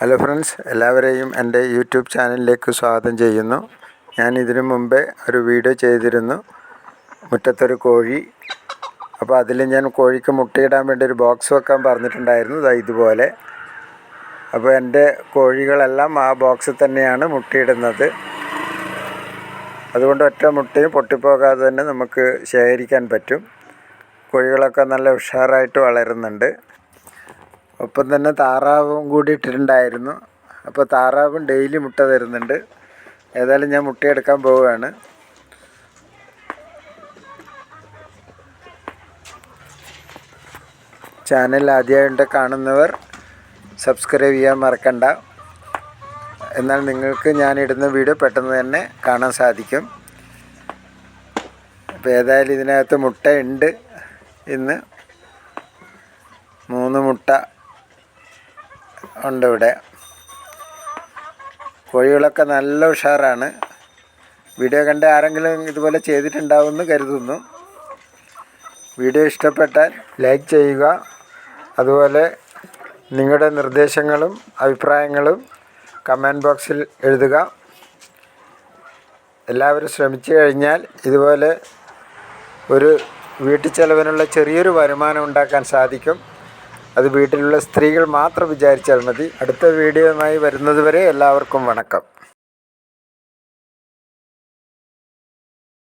Hello friends എല്ലാവരെയും എന്റെ YouTube ചാനലിലേക്ക് സ്വാഗതം ചെയ്യുന്നു. ഞാൻ ഇതിനു മുമ്പേ ഒരു വീഡിയോ ചെയ്തിരുന്നു. മുറ്റത്തൊരു കോഴി. അപ്പോൾ അതിൽ ഞാൻ കോഴിക്ക് മുട്ടയിടാൻ വേണ്ടി ഒരു ബോക്സ് വെക്കാൻ പറഞ്ഞിട്ടുണ്ടായിരുന്നു. ദാ ഇതുപോലെ. അപ്പോൾ എന്റെ കോഴികളെല്ലാം ആ ബോക്സിൽ തന്നെയാണ് മുട്ടയിടുന്നത്. അതുകൊണ്ട് ഒറ്റ മുട്ടയും പൊട്ടിപ്പോകാതെ തന്നെ നമുക്ക് ശേഖരിക്കാൻ പറ്റും. കോഴികളൊക്കെ നല്ല ഉഷാറായിട്ട് വളരുന്നുണ്ട്. ഒപ്പം തന്നെ താറാവും കൂടി ഇട്ടിട്ടുണ്ടായിരുന്നു. അപ്പോൾ താറാവും ഡെയിലി മുട്ട തരുന്നുണ്ട്. ഏതായാലും ഞാൻ മുട്ടയെടുക്കാൻ പോവുകയാണ്. ചാനൽ ആദ്യമായിട്ട് കാണുന്നവർ സബ്സ്ക്രൈബ് ചെയ്യാൻ മറക്കണ്ട. എന്നാൽ നിങ്ങൾക്ക് ഞാൻ ഇടുന്ന വീഡിയോ പെട്ടെന്ന് തന്നെ കാണാൻ സാധിക്കും. അപ്പോൾ ഏതായാലും ഇതിനകത്ത് മുട്ട ഉണ്ട് ഇന്ന് മൂന്ന് മുട്ട ഉണ്ട് ഇവിടെ കോഴികളൊക്കെ നല്ല ഉഷാറാണ്. വീഡിയോ കണ്ട് ആരെങ്കിലും ഇതുപോലെ ചെയ്തിട്ടുണ്ടാവുമെന്ന് കരുതുന്നു. വീഡിയോ ഇഷ്ടപ്പെട്ടാൽ ലൈക്ക് ചെയ്യുക. അതുപോലെ നിങ്ങളുടെ നിർദ്ദേശങ്ങളും അഭിപ്രായങ്ങളും കമന്റ് ബോക്സിൽ എഴുതുക. എല്ലാവരും ശ്രമിച്ചു കഴിഞ്ഞാൽ ഇതുപോലെ ഒരു വീട്ടു ചെലവിനുള്ള ചെറിയൊരു വരുമാനം ഉണ്ടാക്കാൻ സാധിക്കും. അത് വീട്ടിലുള്ള സ്ത്രീകൾ മാത്രം വിചാരിച്ചാൽ മതി. അടുത്ത വീഡിയോയുമായി വരുന്നതുവരെ എല്ലാവർക്കും വണക്കം.